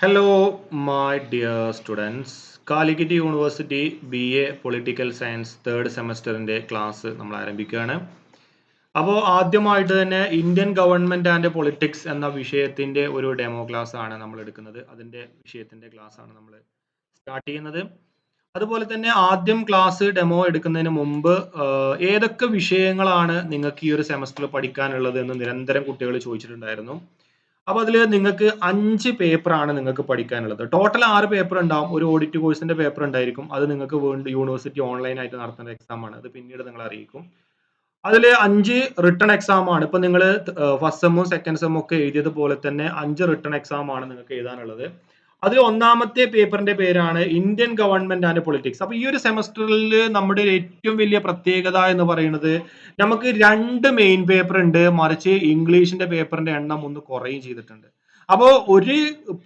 Hello my dear students Calicut university B A political science third സെമസ്റ്ററിന്റെ class നമ്മൾ ആരംഭിക്കുകയാണ്. അപ്പോൾ ആദ്യമായിട്ട് തന്നെ ഇന്ത്യൻ ഗവൺമെന്റ് ആൻഡ് പൊളിറ്റിക്സ് എന്ന വിഷയത്തിന്റെ ഒരു ഡെമോ ക്ലാസ് ആണ് നമ്മൾ എടുക്കുന്നത്. അതിന്റെ വിഷയത്തിന്റെ ക്ലാസ് ആണ് നമ്മൾ സ്റ്റാർട്ട് ചെയ്യുന്നത്. അതുപോലെ തന്നെ ആദ്യം ക്ലാസ് ഡെമോ എടുക്കുന്നതിന് മുമ്പ് ഏതൊക്കെ വിഷയങ്ങളാണ് നിങ്ങൾക്ക് ഈ ഒരു സെമസ്റ്ററിൽ പഠിക്കാനുള്ളത് എന്ന് നിരന്തരം കുട്ടികൾ ചോദിച്ചിട്ടുണ്ടായിരുന്നു. അപ്പോൾ അതിൽ നിങ്ങൾക്ക് അഞ്ച് പേപ്പറാണ് നിങ്ങൾക്ക് പഠിക്കാനുള്ളത്. ടോട്ടൽ ആറ് പേപ്പർ ഉണ്ടാവും. ഒരു ഓഡിറ്റ് കോഴ്സിന്റെ പേപ്പർ ഉണ്ടായിരിക്കും. അത് നിങ്ങൾക്ക് വീണ്ടും യൂണിവേഴ്സിറ്റി ഓൺലൈൻ ആയിട്ട് നടത്തുന്ന എക്സാം ആണ്. അത് പിന്നീട് നിങ്ങൾ അറിയിക്കും. അതിൽ അഞ്ച് റിട്ടേൺ എക്സാം ആണ്. ഇപ്പൊ നിങ്ങൾ ഫസ്റ്റ് സെമ്മും സെക്കൻഡ് സെമ്മും ഒക്കെ എഴുതിയതുപോലെ തന്നെ അഞ്ച് റിട്ടേൺ എക്സാം ആണ് നിങ്ങൾക്ക് എഴുതാനുള്ളത്. അതിൽ ഒന്നാമത്തെ പേപ്പറിന്റെ പേരാണ് ഇന്ത്യൻ ഗവൺമെന്റ് ആൻഡ് പൊളിറ്റിക്സ് അപ്പൊ ഈ ഒരു സെമസ്റ്ററിൽ നമ്മുടെ ഏറ്റവും വലിയ പ്രത്യേകത എന്ന് പറയുന്നത് നമുക്ക് രണ്ട് മെയിൻ പേപ്പർ ഉണ്ട്. മറിച്ച് ഇംഗ്ലീഷിന്റെ പേപ്പറിന്റെ എണ്ണം ഒന്ന് കുറയും ചെയ്തിട്ടുണ്ട്. അപ്പോൾ ഒരു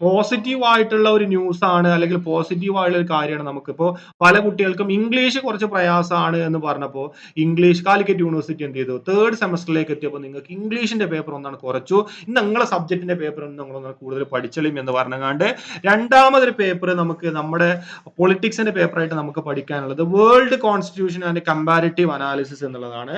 പോസിറ്റീവ് ആയിട്ടുള്ള ഒരു ന്യൂസ് ആണ് അല്ലെങ്കിൽ പോസിറ്റീവ് ആയിട്ടുള്ള ഒരു കാര്യമാണ് നമുക്കിപ്പോൾ പല കുട്ടികൾക്കും ഇംഗ്ലീഷ് കുറച്ച് പ്രയാസമാണ് എന്ന് പറഞ്ഞപ്പോൾ ഇംഗ്ലീഷ് കാലിക്കറ്റ് യൂണിവേഴ്സിറ്റി എന്ത് ചെയ്തു? തേർഡ് സെമസ്റ്ററിലേക്ക് എത്തിയപ്പോൾ നിങ്ങൾക്ക് ഇംഗ്ലീഷിന്റെ പേപ്പർ ഒന്നാണ് കുറച്ചു. നിങ്ങളെ സബ്ജക്റ്റിന്റെ പേപ്പർ ഒന്ന് കൂടുതൽ പഠിച്ചളിയും എന്ന് പറഞ്ഞാണ്ട് രണ്ടാമതൊരു പേപ്പർ നമുക്ക് നമ്മുടെ പൊളിറ്റിക്സിന്റെ പേപ്പറായിട്ട് നമുക്ക് പഠിക്കാനുള്ളത് world constitution and comparative analysis എന്നുള്ളതാണ്.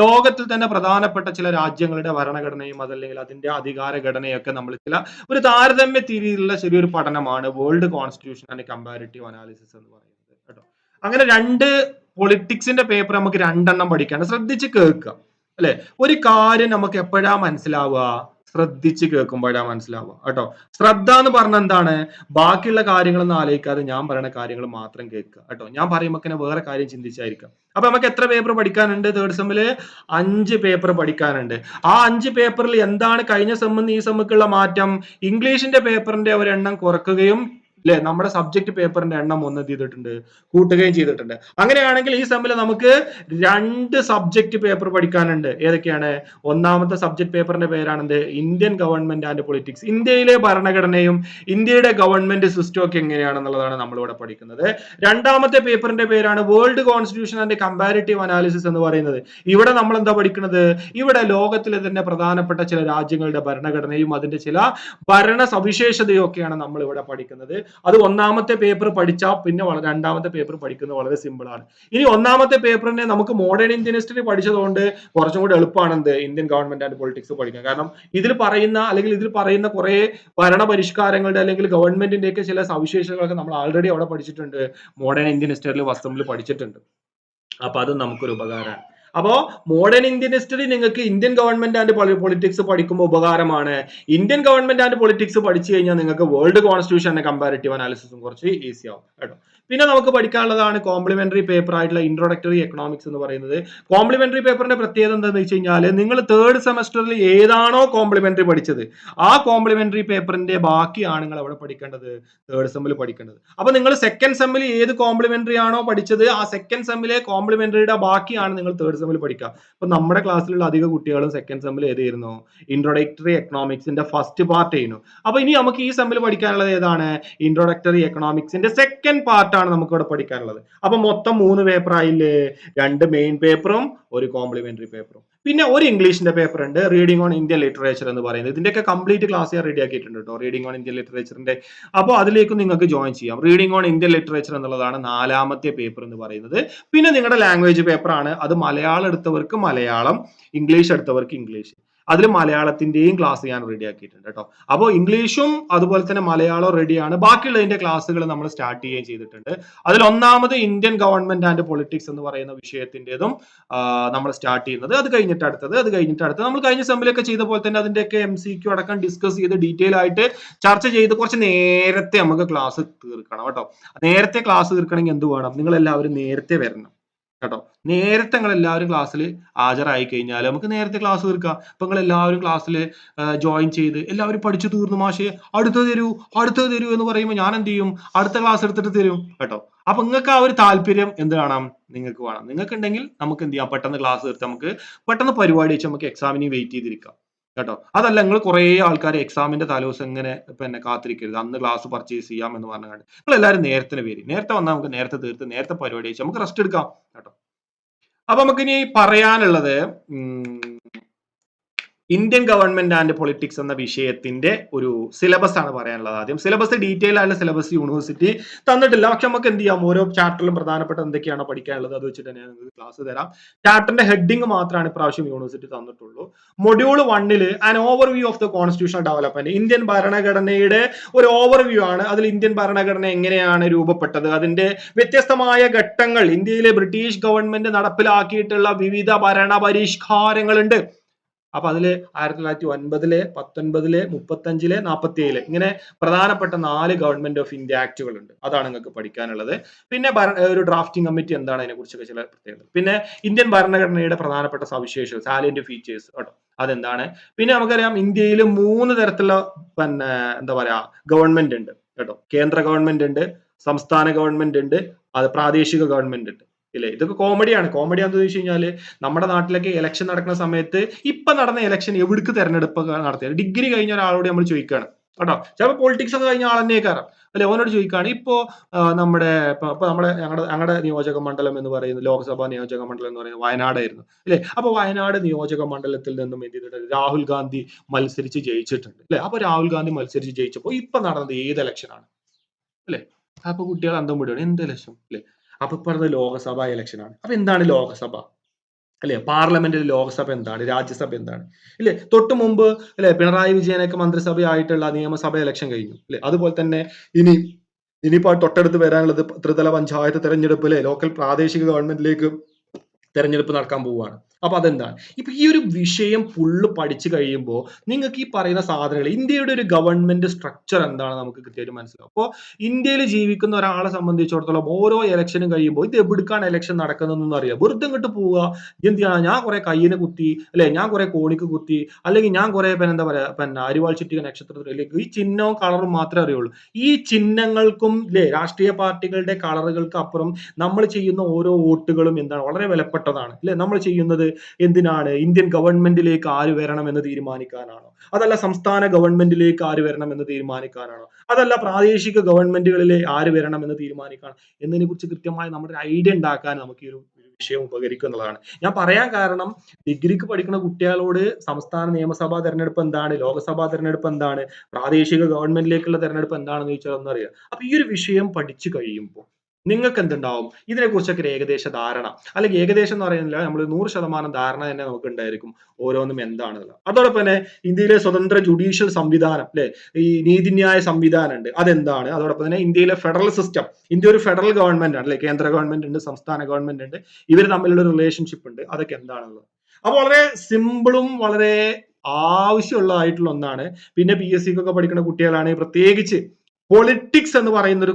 ലോകത്തിൽ തന്നെ പ്രധാനപ്പെട്ട ചില രാജ്യങ്ങളുടെ ഭരണഘടനയും അതല്ലെങ്കിൽ അതിന്റെ അധികാര ഘടനയൊക്കെ നമ്മൾ ചില ഒരു താരതമ്യ രീതിയിലുള്ള ചെറിയൊരു പഠനമാണ് world constitution and comparative analysis എന്ന് പറയുന്നത് കേട്ടോ. അങ്ങനെ രണ്ട് പൊളിറ്റിക്സിന്റെ പേപ്പർ നമുക്ക് രണ്ടെണ്ണം പഠിക്കാണ് ശ്രദ്ധിച്ച് കേൾക്കുക. അല്ലെ? ഒരു കാര്യം നമുക്ക് എപ്പോഴാ മനസ്സിലാവുക? ശ്രദ്ധിച്ച് കേൾക്കുമ്പോഴാണ് മനസ്സിലാവുക. കേട്ടോ? ശ്രദ്ധ എന്ന് പറഞ്ഞ എന്താണ്? ബാക്കിയുള്ള കാര്യങ്ങളൊന്നും ആലോചിക്കാതെ ഞാൻ പറയുന്ന കാര്യങ്ങൾ മാത്രം കേൾക്കുക. കേട്ടോ? ഞാൻ പറയുമ്പോൾ വേറെ കാര്യം ചിന്തിച്ചായിരിക്കാം. അപ്പൊ നമുക്ക് എത്ര പേപ്പർ പഠിക്കാനുണ്ട് തേർഡ് സെമ്മിൽ അഞ്ച് പേപ്പർ പഠിക്കാനുണ്ട്. ആ അഞ്ച് പേപ്പറിൽ എന്താണ് കഴിഞ്ഞ സെമ്മിന്ന് ഈ സെമ്മിക്കുള്ള മാറ്റം? ഇംഗ്ലീഷിന്റെ പേപ്പറിന്റെ ഒരെണ്ണം കുറക്കുകയും അല്ലെ നമ്മുടെ സബ്ജക്ട് പേപ്പറിന്റെ എണ്ണം ഒന്ന് എന്ത് ചെയ്തിട്ടുണ്ട്? കൂട്ടുകയും ചെയ്തിട്ടുണ്ട്. അങ്ങനെയാണെങ്കിൽ ഈ സെമ്മിൽ നമുക്ക് രണ്ട് സബ്ജക്ട് പേപ്പർ പഠിക്കാനുണ്ട്. ഏതൊക്കെയാണ്? ഒന്നാമത്തെ സബ്ജക്ട് പേപ്പറിന്റെ പേരാണെന്ത്? ഇന്ത്യൻ ഗവൺമെന്റ് ആൻഡ് പൊളിറ്റിക്സ് ഇന്ത്യയിലെ ഭരണഘടനയും ഇന്ത്യയുടെ ഗവൺമെന്റ് സിസ്റ്റം ഒക്കെ എങ്ങനെയാണെന്നുള്ളതാണ് നമ്മളിവിടെ പഠിക്കുന്നത്. രണ്ടാമത്തെ പേപ്പറിന്റെ പേരാണ് world constitution and comparative analysis എന്ന് പറയുന്നത്. ഇവിടെ നമ്മൾ എന്താ പഠിക്കുന്നത്? ഇവിടെ ലോകത്തിലെ തന്നെ പ്രധാനപ്പെട്ട ചില രാജ്യങ്ങളുടെ ഭരണഘടനയും അതിന്റെ ചില ഭരണ സവിശേഷതയും ഒക്കെയാണ് നമ്മൾ ഇവിടെ പഠിക്കുന്നത്. അത് ഒന്നാമത്തെ പേപ്പർ പഠിച്ചാൽ പിന്നെ രണ്ടാമത്തെ പേപ്പർ പഠിക്കുന്നത് വളരെ സിമ്പിൾ ആണ്. ഇനി ഒന്നാമത്തെ പേപ്പറിനെ നമുക്ക് മോഡേൺ ഇന്ത്യൻ ഹിസ്റ്ററി പഠിച്ചതുകൊണ്ട് കുറച്ചും കൂടി എളുപ്പമാണെന്ത് ഇന്ത്യൻ ഗവൺമെന്റ് ആൻഡ് പൊളിറ്റിക്സ് പഠിക്കാൻ. കാരണം ഇതിൽ പറയുന്ന അല്ലെങ്കിൽ ഇതിൽ പറയുന്ന കുറെ ഭരണ പരിഷ്കാരങ്ങളുടെ അല്ലെങ്കിൽ ഗവൺമെന്റിന്റെ ഒക്കെ ചില സവിശേഷതകളൊക്കെ നമ്മൾ ആൾറെഡി അവിടെ പഠിച്ചിട്ടുണ്ട്. മോഡേൺ ഇന്ത്യൻ ഹിസ്റ്ററിയിൽ വസ്തുവിൽ പഠിച്ചിട്ടുണ്ട്. അപ്പൊ അത് നമുക്കൊരു ഉപകാരമാണ് അപ്പോ മോഡേൺ ഇന്ത്യൻ ഹിസ്റ്ററി നിങ്ങൾക്ക് ഇന്ത്യൻ ഗവൺമെന്റ് ആൻഡ് പൊളിറ്റിക്സ് പഠിക്കുമ്പോൾ ഉപകാരമാണ്. ഇന്ത്യൻ ഗവൺമെന്റ് ആൻഡ് പൊളിറ്റിക്സ് പഠിച്ചു കഴിഞ്ഞാൽ നിങ്ങൾക്ക് വേൾഡ് കോൺസ്റ്റിറ്റ്യൂഷൻ കമ്പാരിറ്റീവ് അനാലിസിസും കുറച്ച് ഈസി ആവും കേട്ടോ. പിന്നെ നമുക്ക് പഠിക്കാനുള്ളതാണ് കോംപ്ലിമെന്ററി പേപ്പർ ആയിട്ടുള്ള ഇൻട്രോഡക്ടറി എക്കണോമിക്സ് എന്ന് പറയുന്നത്. കോംപ്ലിമെന്ററി പേപ്പറിന്റെ പ്രത്യേകത എന്താണെന്ന് വെച്ച് കഴിഞ്ഞാൽ നിങ്ങൾ തേർഡ് സെമസ്റ്ററിൽ ഏതാണോ കോംപ്ലിമെന്ററി പഠിച്ചത് ആ കോംപ്ലിമെന്ററി പേപ്പറിന്റെ ബാക്കിയാണ് നിങ്ങൾ അവിടെ പഠിക്കേണ്ടത് തേർഡ് സെമ്മിൽ പഠിക്കേണ്ടത്. അപ്പൊ നിങ്ങൾ സെക്കൻഡ് സെമ്മിൽ ഏത് കോംപ്ലിമെന്ററി ആണോ പഠിച്ചത് ആ സെക്കൻഡ് സെമ്മിലെ കോംപ്ലിമെന്ററിയുടെ ബാക്കിയാണ് നിങ്ങൾ തേർഡ് സെമ്മിൽ പഠിക്കുക. അപ്പൊ നമ്മുടെ ക്ലാസ്സിലുള്ള അധിക കുട്ടികളും സെക്കൻഡ് സെമ്മിൽ ഏതായിരുന്നു? ഇൻട്രോഡക്ടറി എക്കണോമിക്സിന്റെ ഫസ്റ്റ് പാർട്ട് ചെയ്യുന്നു. അപ്പൊ ഇനി നമുക്ക് ഈ സെമ്മിൽ പഠിക്കാനുള്ളത് ഏതാണ്? ഇൻട്രോഡക്ടറി എക്കണോമിക്സിന്റെ സെക്കൻഡ് പാർട്ട് ആണ് നമുക്ക് ഇവിടെ പഠിക്കാനുള്ളത്. അപ്പൊ മൊത്തം മൂന്ന് പേപ്പർ ആയില്ലേ? രണ്ട് മെയിൻ പേപ്പറും ഒരു കോംപ്ലിമെന്ററി പേപ്പറും പിന്നെ ഒരു ഇംഗ്ലീഷിന്റെ പേപ്പർ ഉണ്ട് റീഡിംഗ് ഓൺ ഇന്ത്യൻ ലിറ്ററേച്ചർ എന്ന് പറയുന്നത്. ഇതിന്റെയൊക്കെ കംപ്ലീറ്റ് ക്ലാസ് ഞാൻ റെഡി ആക്കിയിട്ടുണ്ട് കേട്ടോ റീഡിംഗ് ഓൺ ഇന്ത്യൻ ലിറ്ററേച്ചറിന്റെ അപ്പോൾ അതിലേക്ക് നിങ്ങൾക്ക് ജോയിൻ ചെയ്യാം. റീഡിംഗ് ഓൺ ഇന്ത്യൻ ലിറ്ററേച്ചർ എന്നുള്ളതാണ് നാലാമത്തെ പേപ്പർ എന്ന് പറയുന്നത്. പിന്നെ നിങ്ങളുടെ ലാംഗ്വേജ് പേപ്പറാണ് അത് മലയാളം എടുത്തവർക്ക് മലയാളം ഇംഗ്ലീഷ് എടുത്തവർക്ക് ഇംഗ്ലീഷ് അതിൽ മലയാളത്തിന്റെയും ക്ലാസ് ഞാൻ റെഡി ആക്കിയിട്ടുണ്ട് കേട്ടോ അപ്പോൾ ഇംഗ്ലീഷും അതുപോലെ തന്നെ മലയാളവും റെഡിയാണ് ബാക്കിയുള്ളതിന്റെ ക്ലാസ്സുകൾ നമ്മൾ സ്റ്റാർട്ട് ചെയ്യുകയും ചെയ്തിട്ടുണ്ട്. അതിൽ ഒന്നാമത് ഇന്ത്യൻ ഗവൺമെന്റ് ആൻഡ് പൊളിറ്റിക്സ് എന്ന് പറയുന്ന വിഷയത്തിന്റെതും നമ്മൾ സ്റ്റാർട്ട് ചെയ്യുന്നത്. അത് കഴിഞ്ഞിട്ട് അടുത്തത് അത് കഴിഞ്ഞിട്ട് അടുത്തത്. നമ്മൾ കഴിഞ്ഞ സെമ്മിലൊക്കെ ചെയ്ത പോലെ തന്നെ അതിന്റെയൊക്കെ എം സി ക്യു അടക്കം ഡിസ്കസ് ചെയ്ത് ഡീറ്റെയിൽ ആയിട്ട് ചർച്ച ചെയ്ത് കുറച്ച് നേരത്തെ നമുക്ക് ക്ലാസ് തീർക്കണം കേട്ടോ നേരത്തെ ക്ലാസ് തീർക്കണമെങ്കിൽ എന്ത് വേണം? നിങ്ങൾ എല്ലാവരും നേരത്തെ വരണം. കേട്ടോ. നേരത്തെ നിങ്ങൾ എല്ലാവരും ക്ലാസ്സിൽ ഹാജരായി കഴിഞ്ഞാൽ നമുക്ക് നേരത്തെ ക്ലാസ് തീർക്കാം. അപ്പൊ നിങ്ങൾ എല്ലാവരും ക്ലാസ്സിൽ ജോയിൻ ചെയ്ത് എല്ലാവരും പഠിച്ചു തീർന്നു മാഷേ അടുത്തത് തരൂ അടുത്തത് തരൂ എന്ന് പറയുമ്പോൾ ഞാൻ എന്ത് ചെയ്യും? അടുത്ത ക്ലാസ് എടുത്തിട്ട് തരും കേട്ടോ. അപ്പൊ നിങ്ങൾക്ക് ആ ഒരു താല്പര്യം എന്ത് കാണാം നിങ്ങൾക്ക് വേണം. നിങ്ങൾക്ക് ഉണ്ടെങ്കിൽ നമുക്ക് എന്ത് ചെയ്യാം? പെട്ടെന്ന് ക്ലാസ് തീർത്ത് നമുക്ക് പെട്ടെന്ന് പരിപാടി വെച്ച് നമുക്ക് എക്സാമിന് വെയിറ്റ് ചെയ്തിരിക്കാം. കേട്ടോ. അതല്ല നിങ്ങൾ കുറെ ആൾക്കാർ എക്സാമിന്റെ തലേദിവസം ഇങ്ങനെ പിന്നെ കാത്തിരിക്കരുത്. അന്ന് ക്ലാസ് പർച്ചേസ് ചെയ്യാം എന്ന് പറഞ്ഞാൽ നിങ്ങൾ എല്ലാവരും നേരത്തെ പേര് നേരത്തെ വന്നാൽ നമുക്ക് നേരത്തെ തീർത്ത് നേരത്തെ പരിപാടി നമുക്ക് റെസ്റ്റ് എടുക്കാം കേട്ടോ. അപ്പൊ നമുക്കിനി പറയാനുള്ളത് ഇന്ത്യൻ ഗവൺമെന്റ് ആൻഡ് പൊളിറ്റിക്സ് എന്ന വിഷയത്തിന്റെ ഒരു സിലബസ് ആണ് പറയാനുള്ളത് ആദ്യം. സിലബസ് ഡീറ്റെയിൽ ആയിട്ടുള്ള സിലബസ് യൂണിവേഴ്സിറ്റി തന്നിട്ടില്ല. പക്ഷെ നമുക്ക് എന്ത് ചെയ്യാം? ഓരോ ചാപ്റ്ററിലും പ്രധാനപ്പെട്ട എന്തൊക്കെയാണ് പഠിക്കാനുള്ളത് അത് വെച്ചിട്ട് തന്നെ നിങ്ങൾക്ക് ക്ലാസ് തരാം. ചാപ്റ്ററിന്റെ ഹെഡിങ് മാത്രമാണ് ഇപ്രാവശ്യം യൂണിവേഴ്സിറ്റി തന്നിട്ടുള്ളൂ. മൊഡ്യൂൾ വണ്ണിൽ an overview of the constitutional development Indian ഭരണഘടനയുടെ ഒരു ഓവർവ്യൂ ആണ്. അതിൽ ഇന്ത്യൻ ഭരണഘടന എങ്ങനെയാണ് രൂപപ്പെട്ടത്? അതിന്റെ വ്യത്യസ്തമായ ഘട്ടങ്ങൾ. ഇന്ത്യയിലെ ബ്രിട്ടീഷ് ഗവൺമെന്റ് നടപ്പിലാക്കിയിട്ടുള്ള വിവിധ ഭരണ പരിഷ്കാരങ്ങളുണ്ട് അപ്പൊ അതിൽ ആയിരത്തി തൊള്ളായിരത്തി ഒൻപതിലെ പത്തൊൻപതിലെ മുപ്പത്തഞ്ചിലെ നാൽപ്പത്തി ഏഴിലെ ഇങ്ങനെ പ്രധാനപ്പെട്ട നാല് ഗവൺമെന്റ് ഓഫ് ഇന്ത്യ ആക്ടുകൾ ഉണ്ട് അതാണ് നിങ്ങൾക്ക് പഠിക്കാനുള്ളത്. പിന്നെ ഒരു ഡ്രാഫ്റ്റിംഗ് കമ്മിറ്റി എന്താണ് അതിനെ കുറിച്ചൊക്കെ ചില പ്രത്യേകത പിന്നെ ഇന്ത്യൻ ഭരണഘടനയുടെ പ്രധാനപ്പെട്ട സവിശേഷത സാലിയന്റ് ഫീച്ചേഴ്സ് കേട്ടോ അതെന്താണ്? പിന്നെ നമുക്കറിയാം ഇന്ത്യയിൽ മൂന്ന് തരത്തിലുള്ള പിന്നെ എന്താ പറയാ ഗവൺമെന്റ് ഉണ്ട് കേട്ടോ. കേന്ദ്ര ഗവൺമെന്റ് ഉണ്ട് സംസ്ഥാന ഗവൺമെന്റ് ഉണ്ട് അത് പ്രാദേശിക ഗവൺമെന്റ് ഉണ്ട്. ഇല്ലേ? ഇതൊക്കെ കോമഡിയാണ്. കോമഡി എന്ന് ചോദിച്ചു കഴിഞ്ഞാൽ നമ്മുടെ നാട്ടിലൊക്കെ ഇലക്ഷൻ നടക്കുന്ന സമയത്ത് ഇപ്പൊ നടന്ന ഇലക്ഷൻ എവിടേക്ക് തെരഞ്ഞെടുപ്പ് നടത്തിയത്? ഡിഗ്രി കഴിഞ്ഞ ഒരാളോട് നമ്മൾ ചോദിക്കുകയാണ് കേട്ടോ? ചിലപ്പോൾ പൊളിറ്റിക്സ് ഒക്കെ കഴിഞ്ഞ ആൾ കാരണം അല്ലെ ഓനോട് ചോദിക്കുകയാണ് ഇപ്പോ നമ്മുടെ ഇപ്പൊ നമ്മുടെ ഞങ്ങളുടെ ഞങ്ങളുടെ നിയോജക മണ്ഡലം എന്ന് പറയുന്നത് ലോക്സഭാ നിയോജക മണ്ഡലം എന്ന് പറയുന്നത് വയനാടായിരുന്നു. അല്ലെ? അപ്പൊ വയനാട് നിയോജക മണ്ഡലത്തിൽ നിന്നും എന്ത് ചെയ്തിട്ടുണ്ട് രാഹുൽ ഗാന്ധി മത്സരിച്ച് ജയിച്ചിട്ടുണ്ട്. അല്ലെ? അപ്പൊ രാഹുൽ ഗാന്ധി മത്സരിച്ച് ജയിച്ചപ്പോൾ ഇപ്പൊ നടന്നത് ഏത് ഇലക്ഷനാണ് അല്ലെ? അപ്പൊ കുട്ടികൾ അന്തം വിടുകയാണ് എന്ത് ഇലക്ഷൻ അല്ലെ? അപ്പൊ പറഞ്ഞത് ലോകസഭ ഇലക്ഷൻ ആണ്. അപ്പൊ എന്താണ് ലോകസഭ? അല്ലെ? പാർലമെന്റിൽ ലോക്സഭ എന്താണ്? രാജ്യസഭ എന്താണ്? ഇല്ലേ തൊട്ടു മുമ്പ് അല്ലെ? പിണറായി വിജയനൊക്കെ മന്ത്രിസഭയായിട്ടുള്ള നിയമസഭ ഇലക്ഷൻ കഴിഞ്ഞു. അല്ലെ? അതുപോലെ തന്നെ ഇനി ഇനിയിപ്പോ തൊട്ടടുത്ത് വരാനുള്ളത് ത്രിതല പഞ്ചായത്ത് തെരഞ്ഞെടുപ്പ് അല്ലെ? ലോക്കൽ പ്രാദേശിക ഗവൺമെന്റിലേക്ക് തെരഞ്ഞെടുപ്പ് നടക്കാൻ പോവുകയാണ്. അപ്പൊ അതെന്താണ്? ഇപ്പൊ ഈ ഒരു വിഷയം ഫുള്ള് പഠിച്ചു കഴിയുമ്പോൾ നിങ്ങൾക്ക് ഈ പറയുന്ന സാധനങ്ങൾ ഇന്ത്യയുടെ ഒരു ഗവൺമെന്റ് സ്ട്രക്ചർ എന്താണ് നമുക്ക് കൃത്യമായിട്ട് മനസ്സിലാവും. അപ്പോൾ ഇന്ത്യയിൽ ജീവിക്കുന്ന ഒരാളെ സംബന്ധിച്ചിടത്തോളം ഓരോ ഇലക്ഷനും കഴിയുമ്പോൾ ഇത് എവിടുക്കാണ് ഇലക്ഷൻ നടക്കുന്നതെന്നൊന്നും അറിയാം. വെറുതെ ഇങ്ങോട്ട് പോവുക എന്തിനാണ് ഞാൻ കുറെ കയ്യിന് കുത്തി അല്ലെ? ഞാൻ കുറെ കോണിക്ക് കുത്തി അല്ലെങ്കിൽ ഞാൻ കുറെ പിന്നെ എന്താ പറയാ പിന്നെ അരിവാൾ ചുറ്റിക നക്ഷത്രത്തിലേക്ക് ഈ ചിഹ്നവും കളറും മാത്രമേ അറിയുള്ളൂ. ഈ ചിഹ്നങ്ങൾക്കും അല്ലെ രാഷ്ട്രീയ പാർട്ടികളുടെ കളറുകൾക്ക് അപ്പുറം നമ്മൾ ചെയ്യുന്ന ഓരോ വോട്ടുകളും എന്താണ്? വളരെ വിലപ്പെട്ടതാണ് അല്ലെ? നമ്മൾ ചെയ്യുന്നത് എന്തിനാണ്? ഇന്ത്യൻ ഗവൺമെന്റിലേക്ക് ആര് വരണം എന്ന് തീരുമാനിക്കാനാണോ? അതല്ല സംസ്ഥാന ഗവൺമെന്റിലേക്ക് ആര് വരണം എന്ന് തീരുമാനിക്കാനാണോ? അതല്ല പ്രാദേശിക ഗവൺമെന്റുകളിലെ ആര് വരണം എന്ന് തീരുമാനിക്കാണ് എന്നതിനെ കുറിച്ച് കൃത്യമായി നമ്മുടെ ഐഡിയ ഉണ്ടാക്കാൻ നമുക്ക് ഈ ഒരു വിഷയം ഉപകരിക്കും എന്നുള്ളതാണ് ഞാൻ പറയാൻ കാരണം ഡിഗ്രിക്ക് പഠിക്കുന്ന കുട്ടികളോട് സംസ്ഥാന നിയമസഭാ തെരഞ്ഞെടുപ്പ് എന്താണ്? ലോകസഭാ തെരഞ്ഞെടുപ്പ് എന്താണ്? പ്രാദേശിക ഗവൺമെന്റിലേക്കുള്ള തെരഞ്ഞെടുപ്പ് എന്താണെന്ന് ചോദിച്ചാൽ ഒന്നറിയാം. അപ്പൊ ഈ ഒരു വിഷയം പഠിച്ചു കഴിയുമ്പോൾ നിങ്ങൾക്ക് എന്തുണ്ടാവും ഇതിനെക്കുറിച്ചൊക്കെ ഒരു ഏകദേശ ധാരണ. അല്ലെങ്കിൽ ഏകദേശം എന്ന് പറയുന്നില്ല നമ്മൾ നൂറ് ശതമാനം ധാരണ തന്നെ നമുക്ക് ഉണ്ടായിരിക്കും ഓരോന്നും എന്താണെന്നുള്ളത്. അതോടൊപ്പം തന്നെ ഇന്ത്യയിലെ സ്വതന്ത്ര ജുഡീഷ്യൽ സംവിധാനം അല്ലെ? ഈ നീതിന്യായ സംവിധാനം ഉണ്ട്. അതെന്താണ്? അതോടൊപ്പം തന്നെ ഇന്ത്യയിലെ ഫെഡറൽ സിസ്റ്റം ഇന്ത്യ ഒരു ഫെഡറൽ ഗവൺമെന്റ് ആണ് അല്ലെ? കേന്ദ്ര ഗവൺമെന്റ് ഉണ്ട് സംസ്ഥാന ഗവൺമെന്റ് ഉണ്ട്. ഇവർ തമ്മിലുള്ള റിലേഷൻഷിപ്പ് ഉണ്ട്. അതൊക്കെ എന്താണുള്ളത് അപ്പൊ വളരെ സിമ്പിളും വളരെ ആവശ്യമുള്ളതായിട്ടുള്ള ഒന്നാണ്. പിന്നെ പി എസ് സിക്കൊക്കെ പഠിക്കുന്ന കുട്ടികളാണെങ്കിൽ പ്രത്യേകിച്ച് പൊളിറ്റിക്സ് എന്ന് പറയുന്ന ഒരു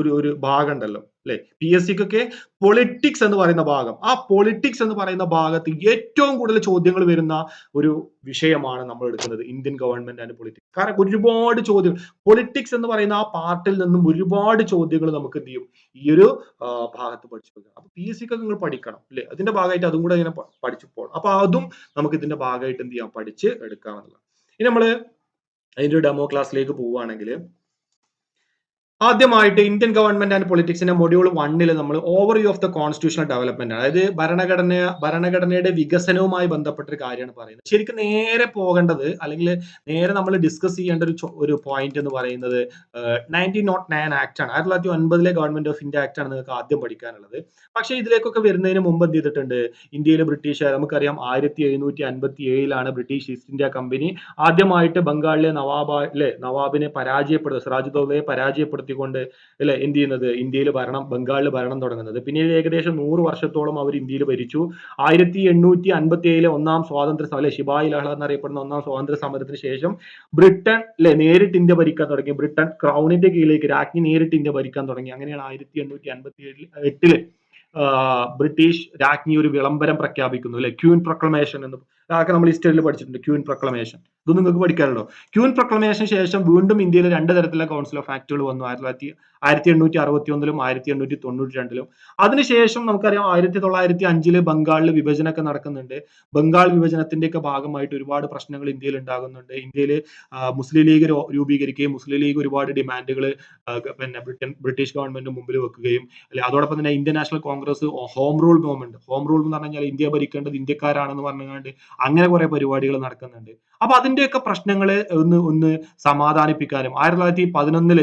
ഒരു ഒരു ഭാഗം ഉണ്ടല്ലോ അല്ലെ? പി എസ് സിക്കൊക്കെ പൊളിറ്റിക്സ് എന്ന് പറയുന്ന ഭാഗം. ആ പൊളിറ്റിക്സ് എന്ന് പറയുന്ന ഭാഗത്ത് ഏറ്റവും കൂടുതൽ ചോദ്യങ്ങൾ വരുന്ന ഒരു വിഷയമാണ് നമ്മൾ എടുക്കുന്നത് ഇന്ത്യൻ ഗവൺമെന്റ് ആൻഡ് പൊളിറ്റിക്സ് കാരണം ഒരുപാട് ചോദ്യം പൊളിറ്റിക്സ് എന്ന് പറയുന്ന ആ പാർട്ടിൽ നിന്നും ഒരുപാട് ചോദ്യങ്ങൾ നമുക്ക് എന്ത് ചെയ്യും? ഈ ഒരു ഭാഗത്ത് പഠിച്ചു വെക്കണം അപ്പൊ പി എസ് സിക്ക് നിങ്ങൾ പഠിക്കണം അല്ലെ? അതിന്റെ ഭാഗമായിട്ട് അതും കൂടെ ഇങ്ങനെ പഠിച്ചു പോകണം അപ്പൊ അതും നമുക്ക് ഇതിന്റെ ഭാഗമായിട്ട് എന്ത് ചെയ്യാം? പഠിച്ച് എടുക്കാമെന്നുള്ളത് ഇനി നമ്മൾ അതിന്റെ ഡെമോ ക്ലാസ്സിലേക്ക് പോവുകയാണെങ്കിൽ ആദ്യമായിട്ട് ഇന്ത്യൻ ഗവൺമെന്റ് ആൻഡ് പൊളിറ്റിക്സിന്റെ മൊഡ്യൂൾ വണ്ണിൽ നമ്മൾ overview of the constitutional development അതായത് ഭരണഘടന ഭരണഘടനയുടെ വികസനവുമായി ബന്ധപ്പെട്ട ഒരു കാര്യമാണ് പറയുന്നത്. ശരിക്കും നേരെ പോകേണ്ടത് അല്ലെങ്കിൽ നേരെ നമ്മൾ ഡിസ്കസ് ചെയ്യേണ്ട ഒരു ഒരു പോയിന്റ് എന്ന് പറയുന്നത് നയന്റീൻ നോട്ട് നയൻ ആക്ട് ആണ്. ആയിരത്തി തൊള്ളായിരത്തി ഒൻപതിലെ ഗവൺമെന്റ് ഓഫ് ഇന്ത്യ ആക്ട് ആണ് നിങ്ങൾക്ക് ആദ്യം പഠിക്കാനുള്ളത്. പക്ഷേ ഇതിലേക്കൊക്കെ വരുന്നതിന് മുമ്പ് എന്ത് ചെയ്തിട്ടുണ്ട്? ഇന്ത്യയിലെ ബ്രിട്ടീഷ് നമുക്കറിയാം ആയിരത്തി എഴുന്നൂറ്റി അൻപത്തി ഏഴിലാണ് ബ്രിട്ടീഷ് ഈസ്റ്റ് ഇന്ത്യ കമ്പനി ആദ്യമായിട്ട് ബംഗാളിലെ നവാബ അല്ലെ നവാബിനെ പരാജയപ്പെടുത്തുക സിറാജ് ദൗലയെ പരാജയപ്പെടുത്തി നടത്തിക്കൊണ്ട് അല്ലെ എന്ത് ചെയ്യുന്നത്? ഇന്ത്യയിൽ ഭരണം ബംഗാളിൽ ഭരണം തുടങ്ങുന്നത്. പിന്നീട് ഏകദേശം നൂറ് വർഷത്തോളം അവർ ഇന്ത്യയിൽ ഭരിച്ചു. ആയിരത്തി എണ്ണൂറ്റി അൻപത്തി ഏഴിലെ ഒന്നാം സ്വാതന്ത്ര്യ സമരം അല്ലെ ശിബായി ലഹള എന്നറിയപ്പെടുന്ന ഒന്നാം സ്വാതന്ത്ര്യ സമരത്തിന് ശേഷം ബ്രിട്ടൻ അല്ലെ നേരിട്ട് ഇന്ത്യ ഭരിക്കാൻ തുടങ്ങി. ബ്രിട്ടൻ ക്രൗണിന്റെ കീഴിലേക്ക് രാജ്ഞി നേരിട്ട് ഇന്ത്യ ഭരിക്കാൻ തുടങ്ങി. അങ്ങനെയാണ് ആയിരത്തി എണ്ണൂറ്റി അൻപത്തി ഏഴിൽ എട്ടിൽ ബ്രിട്ടീഷ് രാജ്ഞി ഒരു വിളംബരം പ്രഖ്യാപിക്കുന്നു അല്ലെ ക്യൂൻ പ്രൊക്ലമേഷൻ എന്ന് അതൊക്കെ നമ്മൾ ഹിസ്റ്ററിയിൽ പഠിച്ചിട്ടുണ്ട്. ക്യൂൻ പ്രൊക്ലമേഷൻ ഇത് നിങ്ങൾക്ക് പഠിക്കാറുണ്ടോ ക്യൂൻ പ്രൊക്ലമേഷൻ ശേഷം വീണ്ടും ഇന്ത്യയിൽ രണ്ട് തരത്തിലുള്ള കൗൺസിൽ ഓഫ് ആക്ടുകൾ വന്നു. ആയിരത്തി തൊള്ളായിരത്തി ആയിരത്തി എണ്ണൂറ്റി അറുപത്തി ഒന്നിലും ആയിരത്തി എണ്ണൂറ്റി തൊണ്ണൂറ്റി രണ്ടിലും അതിനുശേഷം നമുക്കറിയാം ആയിരത്തി തൊള്ളായിരത്തി അഞ്ചിൽ ബംഗാളിൽ വിഭജനമൊക്കെ നടക്കുന്നുണ്ട്. ബംഗാൾ വിഭജനത്തിന്റെ ഒക്കെ ഭാഗമായിട്ട് ഒരുപാട് പ്രശ്നങ്ങൾ ഇന്ത്യയിൽ ഉണ്ടാകുന്നുണ്ട്. ഇന്ത്യയിൽ മുസ്ലിം ലീഗ് രൂപീകരിക്കുകയും മുസ്ലിം ലീഗ് ഒരുപാട് ഡിമാൻഡുകൾ പിന്നെ ബ്രിട്ടൻ ബ്രിട്ടീഷ് ഗവൺമെന്റ് മുമ്പിൽ വെക്കുകയും അല്ലെ അതോടൊപ്പം തന്നെ Indian National Congress home rule movement home rule എന്ന് പറഞ്ഞു കഴിഞ്ഞാൽ ഇന്ത്യ ഭരിക്കേണ്ടത് ഇന്ത്യക്കാരാണെന്ന് പറഞ്ഞുകൊണ്ട് അങ്ങനെ കുറെ പരിപാടികൾ നടക്കുന്നുണ്ട്. അപ്പൊ അതിന്റെയൊക്കെ പ്രശ്നങ്ങളെ ഒന്ന് ഒന്ന് സമാധാനിപ്പിക്കാനും ആയിരത്തി തൊള്ളായിരത്തി പതിനൊന്നിൽ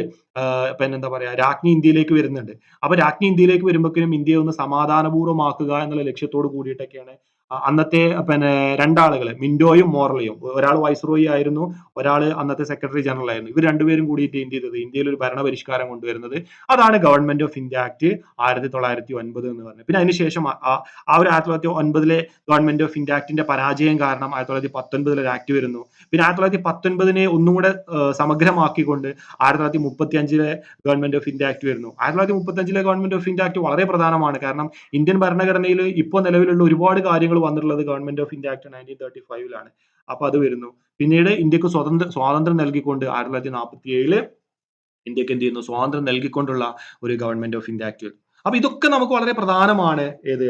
പിന്നെന്താ പറയാ രാജ്ഞി ഇന്ത്യയിലേക്ക് വരുന്നുണ്ട്. അപ്പൊ രാജ്ഞി ഇന്ത്യയിലേക്ക് വരുമ്പോഴേക്കും ഇന്ത്യയെ ഒന്ന് സമാധാനപൂർവമാക്കുക എന്നുള്ള ലക്ഷ്യത്തോട് കൂടിയിട്ടൊക്കെയാണ് അന്നത്തെ പിന്നെ രണ്ടാളുകൾ മിൻഡോയും മോറലിയും ഒരാൾ വൈസ്രോയി ആയിരുന്നു ഒരാൾ അന്നത്തെ സെക്രട്ടറി ജനറൽ ആയിരുന്നു. ഇവർ രണ്ടുപേരും കൂടിയിട്ട് എന്ത് ചെയ്തത്? ഇന്ത്യയിൽ ഒരു ഭരണപരിഷ്കാരം കൊണ്ടുവരുന്നത്. അതാണ് ഗവൺമെന്റ് ഓഫ് ഇന്ത്യ ആക്ട് ആയിരത്തി തൊള്ളായിരത്തി ഒൻപത് എന്ന് പറഞ്ഞത്. പിന്നെ അതിനുശേഷം ആ ഒരു ആയിരത്തി തൊള്ളായിരത്തി ഒൻപതിലെ ഗവൺമെന്റ് ഓഫ് ഇന്ത്യ ആക്ടിന്റെ പരാജയം കാരണം ആയിരത്തി തൊള്ളായിരത്തി പത്തൊൻപതിൽ ഒരു ആക്ട് വരുന്നു. പിന്നെ ആയിരത്തി തൊള്ളായിരത്തി പത്തൊൻപതിനെ ഒന്നും കൂടെ സമഗ്രമാക്കിക്കൊണ്ട് ആയിരത്തി തൊള്ളായിരത്തി മുപ്പത്തി അഞ്ചിലെ ഗവൺമെന്റ് ഓഫ് ഇന്ത്യ ആക്ട് വരുന്നു. ആയിരത്തി തൊള്ളായിരത്തി മുപ്പത്തി അഞ്ചിലെ ഗവൺമെന്റ് ഓഫ് ഇന്ത്യ ആക്ട് വളരെ പ്രധാനമാണ്. കാരണം ഇന്ത്യൻ ഭരണഘടനയിൽ ഇപ്പോൾ നിലവിലുള്ള ഒരുപാട് കാര്യങ്ങൾ വന്നിട്ടുള്ളത് government of India act nineteen thirty ഫൈവിലാണ് അപ്പൊ അത് വരുന്നു. പിന്നീട് ഇന്ത്യയ്ക്ക് സ്വതന്ത്ര സ്വാതന്ത്ര്യം നൽകിക്കൊണ്ട് ആയിരത്തി തൊള്ളായിരത്തി നാൽപ്പത്തി ഏഴിൽ ഇന്ത്യയ്ക്ക് എന്ത് ചെയ്യുന്നു? സ്വാതന്ത്ര്യം നൽകിക്കൊണ്ടുള്ള ഒരു ഗവൺമെന്റ് ഓഫ് ഇന്ത്യ ആക്ട് അപ്പൊ ഇതൊക്കെ നമുക്ക് വളരെ പ്രധാനമാണ്. ഏത്?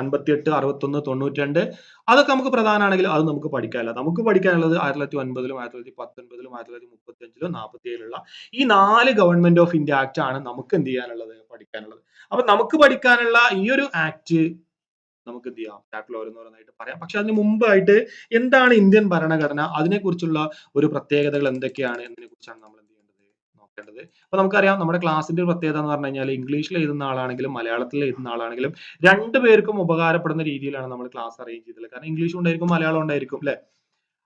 അൻപത്തിയെട്ട് അറുപത്തൊന്ന് തൊണ്ണൂറ്റി രണ്ട് അതൊക്കെ നമുക്ക് പ്രധാനമാണെങ്കിൽ അത് നമുക്ക് പഠിക്കാനില്ല നമുക്ക് പഠിക്കാനുള്ളത് ആയിരത്തി തൊള്ളായിരത്തി ഒൻപതിലും ആയിരത്തി തൊള്ളായിരത്തി പത്തൊൻപതിലും ആയിരത്തി തൊള്ളായിരത്തി മുപ്പത്തി അഞ്ചിലും നാൽപ്പത്തി ഏഴിലുള്ള ഈ നാല് ഗവൺമെന്റ് ഓഫ് ഇന്ത്യ ആക്ട് ആണ് നമുക്ക് എന്ത് ചെയ്യാനുള്ളത്? പഠിക്കാനുള്ളത്. അപ്പൊ നമുക്ക് പഠിക്കാനുള്ള ഈ ഒരു ആക്ട് നമുക്ക് എന്ത് ചെയ്യാം? ചാപ്റ്റർ ഓരോന്നോരോന്നായിട്ട് പറയാം. പക്ഷെ അതിന് മുമ്പായിട്ട് എന്താണ് ഇന്ത്യൻ ഭരണഘടന? അതിനെക്കുറിച്ചുള്ള ഒരു പ്രത്യേകതകൾ എന്തൊക്കെയാണ്? എന്നതിനെ കുറിച്ചാണ് നമ്മൾ എന്ത് ചെയ്യേണ്ടത്? നോക്കേണ്ടത്. അപ്പൊ നമുക്കറിയാം നമ്മുടെ ക്ലാസ്സിന്റെ പ്രത്യേകത എന്ന് പറഞ്ഞു കഴിഞ്ഞാൽ ഇംഗ്ലീഷിൽ എഴുതുന്ന ആളാണെങ്കിലും മലയാളത്തിൽ എഴുതുന്ന ആളാണെങ്കിലും രണ്ടുപേർക്കും ഉപകാരപ്പെടുന്ന രീതിയിലാണ് നമ്മൾ ക്ലാസ് അറേഞ്ച് ചെയ്തത്. കാരണം ഇംഗ്ലീഷ് ഉണ്ടായിരിക്കും മലയാളം ഉണ്ടായിരിക്കും അല്ലെ?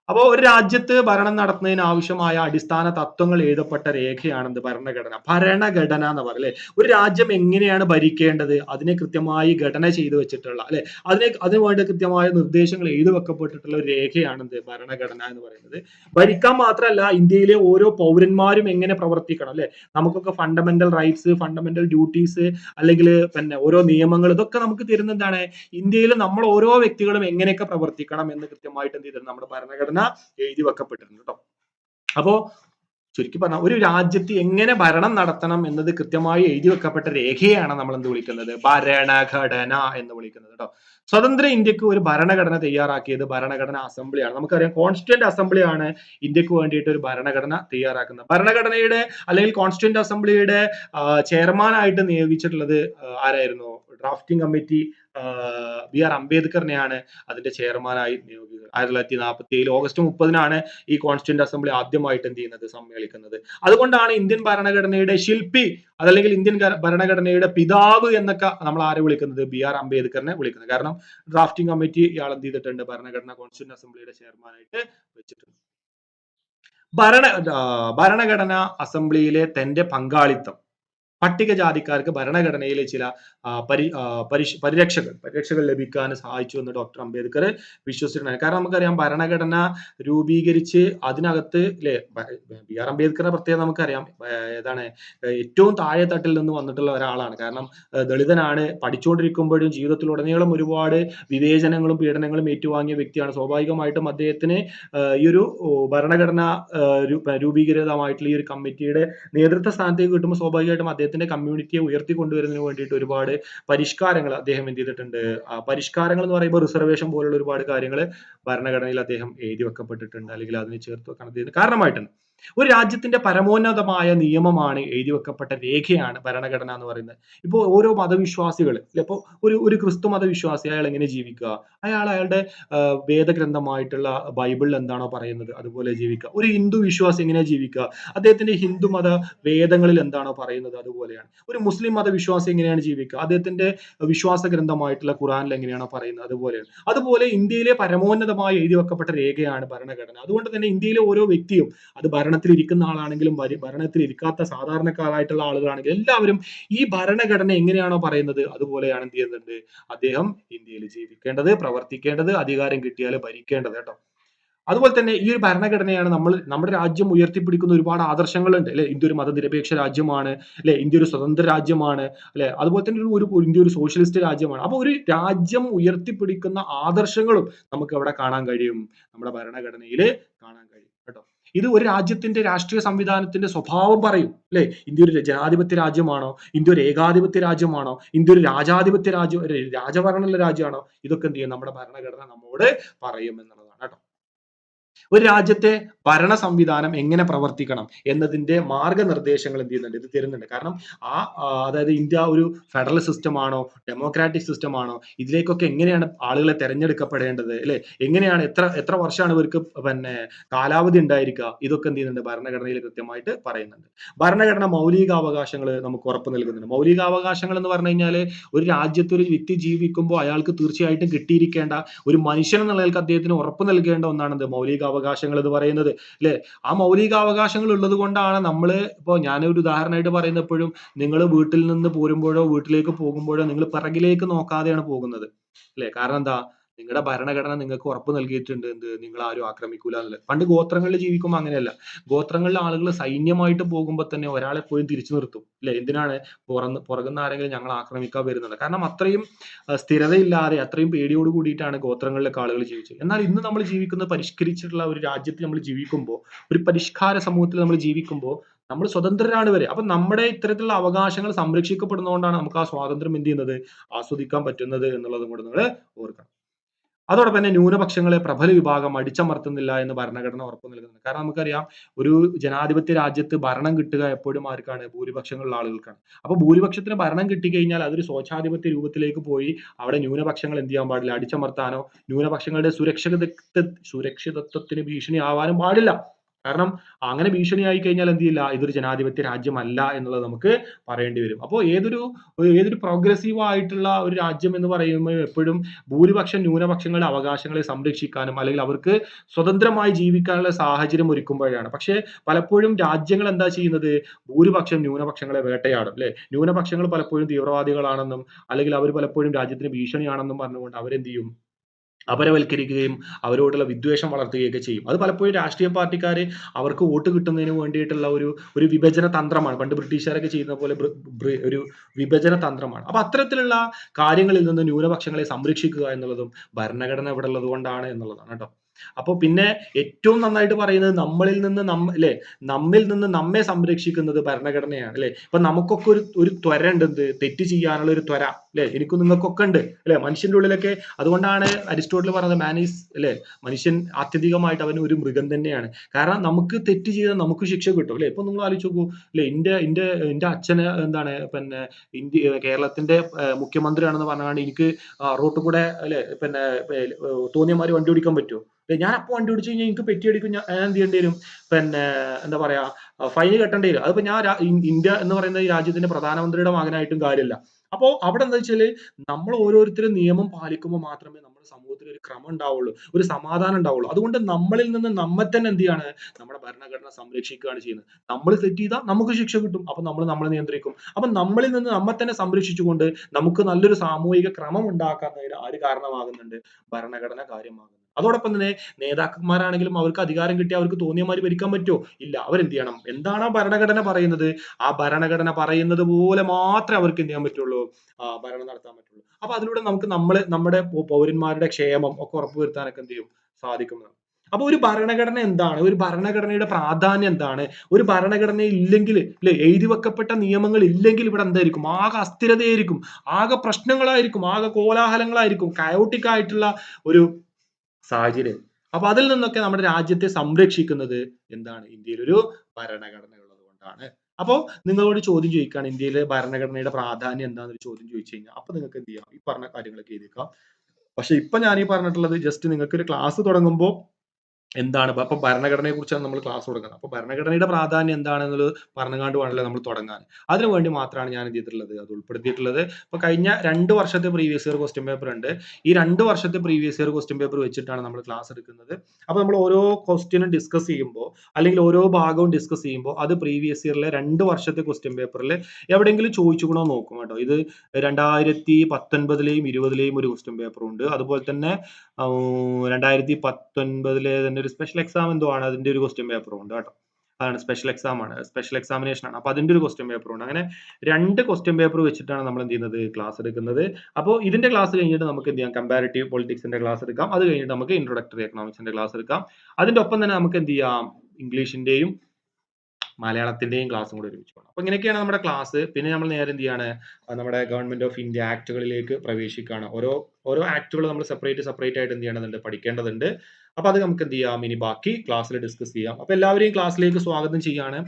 അപ്പോൾ ഒരു രാജ്യത്ത് ഭരണം നടത്തുന്നതിന് ആവശ്യമായ അടിസ്ഥാന തത്വങ്ങൾ എഴുതപ്പെട്ട രേഖയാണെന്ത്? ഭരണഘടന. ഭരണഘടന എന്ന് പറയും അല്ലെ? ഒരു രാജ്യം എങ്ങനെയാണ് ഭരിക്കേണ്ടത്? അതിനെ കൃത്യമായി ഘടന ചെയ്തു വെച്ചിട്ടുള്ള അല്ലെ? അതിനെ അതിനു വേണ്ട കൃത്യമായ നിർദ്ദേശങ്ങൾ എഴുതി വെക്കപ്പെട്ടിട്ടുള്ള ഒരു രേഖയാണെന്ത്? ഭരണഘടന എന്ന് പറയുന്നത്. ഭരിക്കാൻ മാത്രമല്ല ഇന്ത്യയിലെ ഓരോ പൗരന്മാരും എങ്ങനെ പ്രവർത്തിക്കണം അല്ലെ? നമുക്കൊക്കെ ഫണ്ടമെന്റൽ റൈറ്റ്സ് ഫണ്ടമെന്റൽ ഡ്യൂട്ടീസ് അല്ലെങ്കിൽ പിന്നെ ഓരോ നിയമങ്ങൾ ഇതൊക്കെ നമുക്ക് തരുന്ന എന്താണ്? ഇന്ത്യയിൽ നമ്മൾ ഓരോ വ്യക്തികളും എങ്ങനെയൊക്കെ പ്രവർത്തിക്കണം എന്ന് കൃത്യമായിട്ട് എന്ത് ചെയ്തിട്ടുണ്ട് നമ്മുടെ ഭരണഘടന എഴുതി വെക്കപ്പെട്ടിട്ടുണ്ട് കേട്ടോ അപ്പോ ചുരുക്കി പറഞ്ഞ ഒരു രാജ്യത്ത് എങ്ങനെ ഭരണം നടത്തണം എന്നത് കൃത്യമായി എഴുതി വെക്കപ്പെട്ട രേഖയാണ് നമ്മൾ എന്ത് വിളിക്കുന്നത്? ഭരണഘടന എന്ന് വിളിക്കുന്നത് കേട്ടോ സ്വതന്ത്ര ഇന്ത്യയ്ക്ക് ഒരു ഭരണഘടന തയ്യാറാക്കിയത് ഭരണഘടന അസംബ്ലിയാണ്. നമുക്കറിയാം കോൺസ്റ്റിറ്റ്യൂന്റ് അസംബ്ലിയാണ് ഇന്ത്യയ്ക്ക് വേണ്ടിയിട്ട് ഒരു ഭരണഘടന തയ്യാറാക്കുന്നത്. ഭരണഘടനയുടെ അല്ലെങ്കിൽ കോൺസ്റ്റിറ്റ്യൂന്റ് അസംബ്ലിയുടെ ചെയർമാനായിട്ട് നിയോഗിച്ചിട്ടുള്ളത് ആരായിരുന്നു? ഡ്രാഫ്റ്റിംഗ് കമ്മിറ്റി ബി ആർ അംബേദ്കറിനെയാണ് അതിന്റെ ചെയർമാനായി നിയോഗിക്കുന്നത്. ആയിരത്തി തൊള്ളായിരത്തി നാൽപ്പത്തി ഏഴ് ഓഗസ്റ്റ് മുപ്പതിനാണ് ഈ കോൺസ്റ്റിറ്റ്യൂന്റ് അസംബ്ലി ആദ്യമായിട്ട് എന്ത് ചെയ്യുന്നത്? സമ്മേളിക്കുന്നത്. അതുകൊണ്ടാണ് ഇന്ത്യൻ ഭരണഘടനയുടെ ശില്പി അതല്ലെങ്കിൽ ഇന്ത്യൻ ഭരണഘടനയുടെ പിതാവ് എന്നൊക്കെ നമ്മൾ ആരെ വിളിക്കുന്നത്? ബി ആർ അംബേദ്കറിനെ വിളിക്കുന്നത്. കാരണം ഡ്രാഫ്റ്റിംഗ് കമ്മിറ്റി ഇയാൾ എന്ത് ചെയ്തിട്ടുണ്ട്? ഭരണഘടന കോൺസ്റ്റിറ്റ്യൂന്റ് അസംബ്ലിയുടെ ചെയർമാനായിട്ട് വെച്ചിട്ടുണ്ട്. ഭരണ ഭരണഘടന അസംബ്ലിയിലെ തന്റെ പങ്കാളിത്തം പട്ടികജാതിക്കാർക്ക് ഭരണഘടനയിലെ ചില പരി പരിഷ് പരിരക്ഷകൾ പരിരക്ഷകൾ ലഭിക്കാൻ സഹായിച്ചു എന്ന് ഡോക്ടർ അംബേദ്കർ വിശ്വസിച്ചിട്ടുണ്ട്. കാരണം നമുക്കറിയാം ഭരണഘടന രൂപീകരിച്ച് അതിനകത്ത് അല്ലെ ബി ആർ അംബേദ്കറിന്റെ പ്രത്യേകത നമുക്കറിയാം. ഏതാണ് ഏറ്റവും താഴെ തട്ടിൽ നിന്ന് വന്നിട്ടുള്ള ഒരാളാണ്. കാരണം ദളിതനാണ് പഠിച്ചുകൊണ്ടിരിക്കുമ്പോഴും ജീവിതത്തിലുടനീളം ഒരുപാട് വിവേചനങ്ങളും പീഡനങ്ങളും ഏറ്റുവാങ്ങിയ വ്യക്തിയാണ്. സ്വാഭാവികമായിട്ടും അദ്ദേഹത്തിന് ഈ ഒരു ഭരണഘടന രൂപീകൃതമായിട്ടുള്ള ഈ ഒരു കമ്മിറ്റിയുടെ നേതൃത്വ സ്ഥാനത്തേക്ക് കിട്ടുമ്പോൾ സ്വാഭാവികമായിട്ടും അദ്ദേഹം അദ്ദേഹത്തിന്റെ കമ്മ്യൂണിറ്റിയെ ഉയർത്തിക്കൊണ്ടുവരുന്നതിന് വേണ്ടിയിട്ട് ഒരുപാട് പരിഷ്കാരങ്ങൾ അദ്ദേഹം എന്ത് ചെയ്തിട്ടുണ്ട്? പരിഷ്കാരങ്ങൾ എന്ന് പറയുമ്പോൾ റിസർവേഷൻ പോലുള്ള ഒരുപാട് കാര്യങ്ങൾ ഭരണഘടനയിൽ അദ്ദേഹം എഴുതി വെക്കപ്പെട്ടിട്ടുണ്ട്. അല്ലെങ്കിൽ അതിനെ ചേർത്ത് വെക്കാൻ അദ്ദേഹത്തിന് കാരണമായിട്ടുണ്ട്. ഒരു രാജ്യത്തിന്റെ പരമോന്നതമായ നിയമമാണ് എഴുതി വെക്കപ്പെട്ട രേഖയാണ് ഭരണഘടന എന്ന് പറയുന്നത്. ഇപ്പോൾ ഓരോ മതവിശ്വാസികൾ ഇപ്പോൾ ഒരു ഒരു ക്രിസ്തു മതവിശ്വാസി അയാൾ എങ്ങനെ ജീവിക്കുക? അയാൾ അയാളുടെ വേദഗ്രന്ഥമായിട്ടുള്ള ബൈബിളിൽ എന്താണോ പറയുന്നത്? അതുപോലെ ജീവിക്കുക. ഒരു ഹിന്ദു വിശ്വാസി എങ്ങനെ ജീവിക്കുക? അദ്ദേഹത്തിന്റെ ഹിന്ദു മത വേദങ്ങളിൽ എന്താണോ പറയുന്നത്? അതുപോലെയാണ്. ഒരു മുസ്ലിം മതവിശ്വാസി എങ്ങനെയാണ് ജീവിക്കുക? അദ്ദേഹത്തിന്റെ വിശ്വാസ ഗ്രന്ഥമായിട്ടുള്ള ഖുറാനിൽ എങ്ങനെയാണോ പറയുന്നത്? അതുപോലെയാണ്. അതുപോലെ ഇന്ത്യയിലെ പരമോന്നതമായി എഴുതി വെക്കപ്പെട്ട രേഖയാണ് ഭരണഘടന. അതുകൊണ്ട് തന്നെ ഇന്ത്യയിലെ ഓരോ വ്യക്തിയും അത് ഭരണ ഭരണത്തിൽ ഇരിക്കുന്ന ആളാണെങ്കിലും ഭരണത്തിൽ ഇരിക്കാത്ത സാധാരണക്കാരായിട്ടുള്ള ആളുകളാണെങ്കിലും എല്ലാവരും ഈ ഭരണഘടന എങ്ങനെയാണോ പറയുന്നത് അതുപോലെയാണ് എന്ത് ചെയ്യുന്നുണ്ട് അദ്ദേഹം ഇന്ത്യയിൽ ജീവിക്കേണ്ടത് പ്രവർത്തിക്കേണ്ടത് അധികാരം കിട്ടിയാൽ ഭരിക്കേണ്ടത് കേട്ടോ. അതുപോലെ തന്നെ ഈ ഒരു ഭരണഘടനയാണ് നമ്മൾ നമ്മുടെ രാജ്യം ഉയർത്തിപ്പിടിക്കുന്ന ഒരുപാട് ആദർശങ്ങളുണ്ട്. അല്ലെ? ഇന്ത്യ ഒരു മതനിരപേക്ഷ രാജ്യമാണ്. അല്ലെ? ഇന്ത്യ ഒരു സ്വതന്ത്ര രാജ്യമാണ്. അല്ലെ? അതുപോലെ തന്നെ ഒരു ഇന്ത്യ ഒരു സോഷ്യലിസ്റ്റ് രാജ്യമാണ്. അപ്പോൾ ഒരു രാജ്യം ഉയർത്തിപ്പിടിക്കുന്ന ആദർശങ്ങളും നമുക്ക് അവിടെ കാണാൻ കഴിയും. നമ്മുടെ ഭരണഘടനയിൽ കാണാൻ ഇത് ഒരു രാജ്യത്തിന്റെ രാഷ്ട്രീയ സംവിധാനത്തിന്റെ സ്വഭാവം പറയും അല്ലെ? ഇന്ത്യ ഒരു ജനാധിപത്യ രാജ്യമാണോ? ഇന്ത്യ ഒരു ഏകാധിപത്യ രാജ്യമാണോ? ഇന്ത്യ ഒരു രാജാധിപത്യ രാജ്യം രാജഭരണമുള്ള രാജ്യമാണോ? ഇതൊക്കെ എന്ത് ചെയ്യും? നമ്മുടെ ഭരണഘടന നമ്മോട് പറയും എന്നുള്ളതാണ് കേട്ടോ. ഒരു രാജ്യത്തെ ഭരണ സംവിധാനം എങ്ങനെ പ്രവർത്തിക്കണം എന്നതിന്റെ മാർഗനിർദ്ദേശങ്ങൾ എന്ത് ചെയ്യുന്നുണ്ട്? ഇത് തരുന്നുണ്ട്. കാരണം ആ അതായത് ഇന്ത്യ ഒരു ഫെഡറൽ സിസ്റ്റം ആണോ ഡെമോക്രാറ്റിക് സിസ്റ്റം ആണോ ഇതിലേക്കൊക്കെ എങ്ങനെയാണ് ആളുകളെ തെരഞ്ഞെടുക്കപ്പെടേണ്ടത് അല്ലെ? എങ്ങനെയാണ് എത്ര എത്ര വർഷമാണ് ഇവർക്ക് പിന്നെ കാലാവധി ഉണ്ടായിരിക്കുക? ഇതൊക്കെ എന്ത് ചെയ്യുന്നുണ്ട്? ഭരണഘടനയിൽ കൃത്യമായിട്ട് പറയുന്നുണ്ട്. ഭരണഘടന മൗലികാവകാശങ്ങൾ നമുക്ക് ഉറപ്പ് നൽകുന്നുണ്ട്. മൗലികാവകാശങ്ങൾ എന്ന് പറഞ്ഞു കഴിഞ്ഞാൽ ഒരു രാജ്യത്ത് ഒരു വ്യക്തി ജീവിക്കുമ്പോൾ അയാൾക്ക് തീർച്ചയായിട്ടും കിട്ടിയിരിക്കേണ്ട ഒരു മനുഷ്യൻ എന്ന അദ്ദേഹത്തിന് ഉറപ്പ് നൽകേണ്ട ഒന്നാണ് എന്ത് മൗലികാവകാശങ്ങൾ എന്ന് പറയുന്നത് അല്ലെ? ആ മൗലികാവകാശങ്ങൾ ഉള്ളത് കൊണ്ടാണ് നമ്മൾ ഇപ്പോൾ ഞാനൊരു ഉദാഹരണമായിട്ട് പറയുന്നത് എപ്പോഴും നിങ്ങൾ വീട്ടിൽ നിന്ന് പോരുമ്പോഴോ വീട്ടിലേക്ക് പോകുമ്പോഴോ നിങ്ങൾ പിറകിലേക്ക് നോക്കാതെയാണ് പോകുന്നത് അല്ലെ? കാരണം എന്താ? നിങ്ങളുടെ ഭരണഘടന നിങ്ങൾക്ക് ഉറപ്പ് നൽകിയിട്ടുണ്ട്. എന്ത്? നിങ്ങൾ ആരും ആക്രമിക്കൂല എന്നുള്ളത് പണ്ട് ഗോത്രങ്ങളിൽ ജീവിക്കുമ്പോൾ അങ്ങനെയല്ല. ഗോത്രങ്ങളിലെ ആളുകൾ സൈന്യമായിട്ട് പോകുമ്പോൾ തന്നെ ഒരാളെ പോയി തിരിച്ചു നിർത്തും. അല്ലെ എന്തിനാണ്? പുറന്ന് പുറകുന്ന ആരെങ്കിലും ഞങ്ങൾ ആക്രമിക്കാൻ വരുന്നത്. കാരണം അത്രയും സ്ഥിരതയില്ലാതെ അത്രയും പേടിയോട് കൂടിയിട്ടാണ് ഗോത്രങ്ങളിലൊക്കെ ആളുകൾ ജീവിച്ചത്. എന്നാൽ ഇന്ന് നമ്മൾ ജീവിക്കുന്ന പരിഷ്കരിച്ചിട്ടുള്ള ഒരു രാജ്യത്ത് നമ്മൾ ജീവിക്കുമ്പോൾ ഒരു പരിഷ്കാര സമൂഹത്തിൽ നമ്മൾ ജീവിക്കുമ്പോൾ നമ്മൾ സ്വതന്ത്രരാണ് വരെ. അപ്പൊ നമ്മുടെ ഇത്തരത്തിലുള്ള അവകാശങ്ങൾ സംരക്ഷിക്കപ്പെടുന്നതുകൊണ്ടാണ് നമുക്ക് ആ സ്വാതന്ത്ര്യം എന്ത് ചെയ്യുന്നത്? ആസ്വദിക്കാൻ പറ്റുന്നത് എന്നുള്ളതും കൂടെ നിങ്ങൾ ഓർക്കണം. അതോടൊപ്പം തന്നെ ന്യൂനപക്ഷങ്ങളെ പ്രബല വിഭാഗം അടിച്ചമർത്തുന്നില്ല എന്ന് ഭരണഘടന ഉറപ്പു നൽകുന്നുണ്ട്. കാരണം നമുക്കറിയാം ഒരു ജനാധിപത്യ രാജ്യത്ത് ഭരണം കിട്ടുക എപ്പോഴും ആർക്കാണ്? ഭൂരിപക്ഷങ്ങളുള്ള ആളുകൾക്കാണ്. അപ്പൊ ഭൂരിപക്ഷത്തിന് ഭരണം കിട്ടിക്കഴിഞ്ഞാൽ അതൊരു സ്വച്ഛാധിപത്യ രൂപത്തിലേക്ക് പോയി അവിടെ ന്യൂനപക്ഷങ്ങൾ എന്ത് ചെയ്യാൻ പാടില്ല? അടിച്ചമർത്താനോ ന്യൂനപക്ഷങ്ങളുടെ സുരക്ഷിത സുരക്ഷിതത്വത്തിന് ഭീഷണി ആവാനും പാടില്ല. കാരണം അങ്ങനെ ഭീഷണി ആയി കഴിഞ്ഞാൽ എന്ത് ചെയ്യില്ല? ഇതൊരു ജനാധിപത്യ രാജ്യമല്ല എന്നുള്ളത് നമുക്ക് പറയേണ്ടി വരും. അപ്പോൾ ഏതൊരു ഏതൊരു പ്രോഗ്രസീവ് ആയിട്ടുള്ള ഒരു രാജ്യം എന്ന് പറയുമ്പോൾ എപ്പോഴും ഭൂരിപക്ഷം ന്യൂനപക്ഷങ്ങളുടെ അവകാശങ്ങളെ സംരക്ഷിക്കാനും അല്ലെങ്കിൽ അവർക്ക് സ്വതന്ത്രമായി ജീവിക്കാനുള്ള സാഹചര്യം ഒരുക്കുമ്പോഴാണ്. പക്ഷേ പലപ്പോഴും രാജ്യങ്ങൾ എന്താ ചെയ്യുന്നത്? ഭൂരിപക്ഷം ന്യൂനപക്ഷങ്ങളെ വേട്ടയാടും അല്ലെ? ന്യൂനപക്ഷങ്ങൾ പലപ്പോഴും തീവ്രവാദികളാണെന്നും അല്ലെങ്കിൽ അവർ പലപ്പോഴും രാജ്യത്തിന് ഭീഷണിയാണെന്നും പറഞ്ഞുകൊണ്ട് അവരെന്ത് ചെയ്യും? അപരവൽക്കരിക്കുകയും അവരോടുള്ള വിദ്വേഷം വളർത്തുകയൊക്കെ ചെയ്യും. അത് പലപ്പോഴും രാഷ്ട്രീയ പാർട്ടിക്കാർ അവർക്ക് വോട്ട് കിട്ടുന്നതിന് വേണ്ടിയിട്ടുള്ള ഒരു ഒരു വിഭജന തന്ത്രമാണ്. പണ്ട് ബ്രിട്ടീഷുകാരൊക്കെ ചെയ്യുന്ന പോലെ ഒരു വിഭജന തന്ത്രമാണ്. അപ്പൊ അത്തരത്തിലുള്ള കാര്യങ്ങളിൽ നിന്ന് ന്യൂനപക്ഷങ്ങളെ സംരക്ഷിക്കുക എന്നുള്ളതും ഭരണഘടന ഇവിടെ ഉള്ളത് കൊണ്ടാണ് എന്നുള്ളതാണ് കേട്ടോ. അപ്പൊ പിന്നെ ഏറ്റവും നന്നായിട്ട് പറയുന്നത് നമ്മളിൽ നിന്ന് നമ്മ അല്ലെ നമ്മിൽ നിന്ന് നമ്മെ സംരക്ഷിക്കുന്നത് ഭരണഘടനയാണ് അല്ലെ ഇപ്പൊ നമുക്കൊക്കെ ഒരു ഒരു ത്വര ഉണ്ട് എന്ത്? തെറ്റ് ചെയ്യാനുള്ള ഒരു ത്വര അല്ലെ എനിക്കും നിങ്ങൾക്കൊക്കെ ഉണ്ട് അല്ലെ മനുഷ്യന്റെ ഉള്ളിലൊക്കെ അതുകൊണ്ടാണ് അരിസ്റ്റോട്ടിൽ പറഞ്ഞത് മാനീസ് അല്ലെ മനുഷ്യൻ ആത്യന്തികമായിട്ട് അവൻ ഒരു മൃഗം തന്നെയാണ്. കാരണം നമുക്ക് തെറ്റ് ചെയ്താൽ നമുക്ക് ശിക്ഷ കിട്ടും അല്ലെ ഇപ്പൊ നിങ്ങൾ ആലോചിച്ച് നോക്കൂ അല്ലെ എന്റെ എന്റെ എന്റെ അച്ഛന് എന്താണ് പിന്നെ ഇന്ത്യ കേരളത്തിന്റെ മുഖ്യമന്ത്രിയാണെന്ന് പറഞ്ഞാണ് എനിക്ക് റോട്ടിൽ കൂടെ അല്ലെ പിന്നെ തോന്നിയമാര് വണ്ടി ഓടിക്കാൻ പറ്റുമോ? ഞാൻ അപ്പൊ വണ്ടി ഓടിച്ചു കഴിഞ്ഞാൽ എനിക്ക് പെറ്റി അടിക്കും ഞാൻ എന്ത് ചെയ്യേണ്ടി വരും? പിന്നെ എന്താ പറയാ ഫൈൻ കെട്ടേണ്ടി വരും. അതിപ്പോ ഞാൻ ഇന്ത്യ എന്ന് പറയുന്ന ഈ രാജ്യത്തിന്റെ പ്രധാനമന്ത്രിയുടെ മകനായിട്ടും കാര്യമില്ല. അപ്പോൾ അവിടെ എന്താ വെച്ചാൽ നമ്മൾ ഓരോരുത്തരും നിയമം പാലിക്കുമ്പോൾ മാത്രമേ നമ്മുടെ സമൂഹത്തിൽ ഒരു ക്രമം ഉണ്ടാവുള്ളൂ ഒരു സമാധാനം ഉണ്ടാവുള്ളൂ. അതുകൊണ്ട് നമ്മളിൽ നിന്ന് നമ്മെ തന്നെ എന്ത് ചെയ്യാണ്? നമ്മുടെ ഭരണഘടന സംരക്ഷിക്കുകയാണ് ചെയ്യുന്നത്. നമ്മൾ തെറ്റ് ചെയ്താൽ നമുക്ക് ശിക്ഷ കിട്ടും അപ്പൊ നമ്മൾ നമ്മളെ നിയന്ത്രിക്കും. അപ്പൊ നമ്മളിൽ നിന്ന് നമ്മെ തന്നെ സംരക്ഷിച്ചുകൊണ്ട് നമുക്ക് നല്ലൊരു സാമൂഹിക ക്രമം ഉണ്ടാക്കുന്നതിന് ആര് കാരണമാകുന്നുണ്ട്? ഭരണഘടന കാര്യമാകുന്നു അതോടൊപ്പം തന്നെ നേതാക്കന്മാരാണെങ്കിലും അവർക്ക് അധികാരം കിട്ടി അവർക്ക് തോന്നിയ മാതിരി ഭരിക്കാൻ പറ്റുമോ ഇല്ല. അവരെന്ത് ചെയ്യണം? എന്താണ് ഭരണഘടന പറയുന്നത്? ആ ഭരണഘടന പറയുന്നത് പോലെ മാത്രമേ അവർക്ക് എന്ത് ചെയ്യാൻ പറ്റുള്ളൂ? ആ ഭരണം നടത്താൻ പറ്റുള്ളൂ. അപ്പൊ അതിലൂടെ നമുക്ക് നമ്മൾ നമ്മുടെ പൗരന്മാരുടെ ക്ഷേമം ഒക്കെ ഉറപ്പുവരുത്താനൊക്കെ എന്ത് ചെയ്യും? സാധിക്കുന്നതാണ് അപ്പൊ ഒരു ഭരണഘടന എന്താണ്? ഒരു ഭരണഘടനയുടെ പ്രാധാന്യം എന്താണ്? ഒരു ഭരണഘടന ഇല്ലെങ്കിൽ അല്ലെ എഴുതി വെക്കപ്പെട്ട നിയമങ്ങൾ ഇല്ലെങ്കിൽ ഇവിടെ എന്തായിരിക്കും? ആകെ അസ്ഥിരതയായിരിക്കും. ആകെ പ്രശ്നങ്ങളായിരിക്കും. ആകെ കോലാഹലങ്ങളായിരിക്കും. കയോട്ടിക് ആയിട്ടുള്ള ഒരു സാഹചര്യം. അപ്പൊ അതിൽ നിന്നൊക്കെ നമ്മുടെ രാജ്യത്തെ സംരക്ഷിക്കുന്നത് എന്താണ്? ഇന്ത്യയിൽ ഒരു ഭരണഘടന ഉള്ളത് കൊണ്ടാണ് അപ്പോ നിങ്ങളോട് ചോദ്യം ചോദിക്കുകയാണ് ഇന്ത്യയിലെ ഭരണഘടനയുടെ പ്രാധാന്യം എന്താണെന്നൊരു ചോദ്യം ചോദിച്ചു കഴിഞ്ഞാൽ അപ്പൊ നിങ്ങൾക്ക് എന്ത് ചെയ്യാം? ഈ പറഞ്ഞ കാര്യങ്ങളൊക്കെ എഴുതിക്കാം പക്ഷെ ഇപ്പൊ ഞാൻ ഈ പറഞ്ഞിട്ടുള്ളത് ജസ്റ്റ് നിങ്ങൾക്ക് ഒരു ക്ലാസ് തുടങ്ങുമ്പോൾ എന്താണ്? അപ്പൊ ഭരണഘടനയെ കുറിച്ചാണ് നമ്മൾ ക്ലാസ് തുടങ്ങുന്നത്. അപ്പൊ ഭരണഘടനയുടെ പ്രാധാന്യം എന്താണെന്നുള്ളത് പറഞ്ഞുകൊണ്ട് വേണമല്ലോ നമ്മൾ തുടങ്ങാൻ. അതിനു വേണ്ടി മാത്രമാണ് ഞാൻ എന്ത് ചെയ്തിട്ടുള്ളത്? അത് ഉൾപ്പെടുത്തിയിട്ടുള്ളത്. ഇപ്പൊ കഴിഞ്ഞ രണ്ട് വർഷത്തെ പ്രീവിയസ് ഇയർ ക്വസ്റ്റ്യൻ പേപ്പർ ഉണ്ട്. ഈ രണ്ട് വർഷത്തെ പ്രീവിയസ് ഇയർ ക്വസ്റ്റ്യൻ പേപ്പർ വെച്ചിട്ടാണ് നമ്മൾ ക്ലാസ് എടുക്കുന്നത്. അപ്പൊ നമ്മൾ ഓരോ ക്വസ്റ്റ്യനും ഡിസ്കസ് ചെയ്യുമ്പോൾ അല്ലെങ്കിൽ ഓരോ ഭാഗവും ഡിസ്കസ് ചെയ്യുമ്പോൾ അത് പ്രീവിയസ് ഇയറിലെ രണ്ട് വർഷത്തെ ക്വസ്റ്റ്യൻ പേപ്പറിൽ എവിടെയെങ്കിലും ചോദിച്ചുകൂടോ നോക്കും കേട്ടോ. ഇത് രണ്ടായിരത്തി പത്തൊൻപതിലെയും ഇരുപതിലെയും ഒരു ക്വസ്റ്റ്യൻ പേപ്പർ ഉണ്ട്. അതുപോലെ തന്നെ രണ്ടായിരത്തി പത്തൊൻപതിലെ തന്നെ ഒരു സ്പെഷ്യൽ എക്സാം എന്തോ ആണ്. അതിന്റെ ഒരു ക്വസ്റ്റ്യൻ പേപ്പറും ഉണ്ട് കേട്ടോ. അതാണ് സ്പെഷ്യൽ എക്സാം ആണ്. സ്പെഷ്യൽ എക്സാമിനേഷൻ ആണ്. അപ്പൊ അതിന്റെ ഒരു ക്വസ്റ്റ്യൻ പേപ്പർ ഉണ്ട്. അങ്ങനെ രണ്ട് ക്വസ്റ്റ്യൻ പേപ്പർ വെച്ചിട്ടാണ് നമ്മൾ എന്ത് ചെയ്യുന്നത്? ക്ലാസ് എടുക്കുന്നത്. അപ്പോൾ ഇതിന്റെ ക്ലാസ് കഴിഞ്ഞിട്ട് നമുക്ക് എന്ത് ചെയ്യാം? കമ്പാരിറ്റീവ് പൊളിറ്റിക്സിന്റെ ക്ലാസ് എടുക്കാം. അത് കഴിഞ്ഞിട്ട് നമുക്ക് ഇൻട്രൊഡക്ടറി എക്കണോമിക്സിന്റെ ക്ലാസ് എടുക്കാം. അതിന്റെ ഒപ്പം തന്നെ നമുക്ക് എന്ത് ചെയ്യാം? ഇംഗ്ലീഷിന്റെയും മലയാളത്തിന്റെയും ക്ലാസ്സും കൂടി ഒരുമിച്ച് പോകണം അപ്പൊ ഇങ്ങനെയൊക്കെയാണ് നമ്മുടെ ക്ലാസ് പിന്നെ നമ്മൾ നേരെ എന്ത് ചെയ്യാണ്? നമ്മുടെ ഗവൺമെന്റ് ഓഫ് ഇന്ത്യ ആക്ടുകളിലേക്ക് പ്രവേശിക്കുകയാണ്. ഓരോ ഓരോ ആക്ടുകൾ നമ്മൾ സെപ്പറേറ്റ് സെപ്പറേറ്റ് ആയിട്ട് എന്ത് ചെയ്യേണ്ടതുണ്ട്? പഠിക്കേണ്ടതുണ്ട്. അപ്പൊ അത് നമുക്ക് എന്ത് ചെയ്യാം? ഇനി ബാക്കി ക്ലാസ്സിൽ ഡിസ്കസ് ചെയ്യാം. അപ്പൊ എല്ലാവരെയും ക്ലാസ്സിലേക്ക് സ്വാഗതം ചെയ്യാണ്.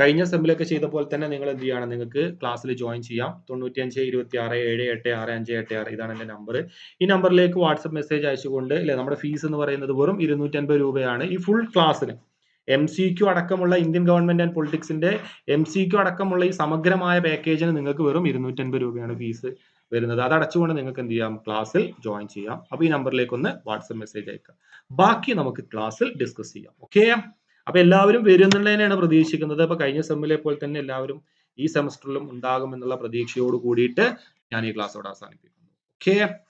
കഴിഞ്ഞ സെമ്മിലൊക്കെ ചെയ്ത പോലെ തന്നെ നിങ്ങൾ എന്ത് ചെയ്യണം? നിങ്ങൾക്ക് ക്ലാസ്സിൽ ജോയിൻ ചെയ്യാം. തൊണ്ണൂറ്റിയഞ്ച് ഇരുപത്തി ആറ് ഏഴ് എട്ട് ആറ് അഞ്ച് എട്ട് ആറ്. ഇതാണ് എന്റെ നമ്പർ ഈ നമ്പറിലേക്ക് വാട്സപ്പ് മെസ്സേജ് അയച്ചുകൊണ്ട് അല്ലെ നമ്മുടെ ഫീസ് എന്ന് പറയുന്നത് വെറും ഇരുന്നൂറ്റി അൻപത് രൂപയാണ്. ഈ ഫുൾ ക്ലാസ്സിന് എം സി ക്യു അടക്കമുള്ള ഇന്ത്യൻ ഗവൺമെന്റ് ആൻഡ് പൊളിറ്റിക്സിന്റെ എം സി ക്യു അടക്കമുള്ള ഈ സമഗ്രമായ പാക്കേജിന് നിങ്ങൾക്ക് വെറും ഇരുന്നൂറ്റി അൻപത് രൂപയാണ് ഫീസ് വരുന്നത്. അത് അടച്ചുകൊണ്ട് നിങ്ങൾക്ക് എന്ത് ചെയ്യാം? ക്ലാസ്സിൽ ജോയിൻ ചെയ്യാം. അപ്പൊ ഈ നമ്പറിലേക്ക് ഒന്ന് വാട്സപ്പ് മെസ്സേജ് അയക്കാം. ബാക്കി നമുക്ക് ക്ലാസ്സിൽ ഡിസ്കസ് ചെയ്യാം. ഓക്കെ അപ്പൊ എല്ലാവരും വരുന്നുള്ളതിനെയാണ് പ്രതീക്ഷിക്കുന്നത്. അപ്പൊ കഴിഞ്ഞ സെമ്മിലെ പോലെ തന്നെ എല്ലാവരും ഈ സെമസ്റ്ററിലും ഉണ്ടാകുമെന്നുള്ള പ്രതീക്ഷയോട് കൂടിയിട്ട് ഞാൻ ഈ ക്ലാസ് ഇവിടെ അവസാനിപ്പിക്കുന്നു. ഓക്കെ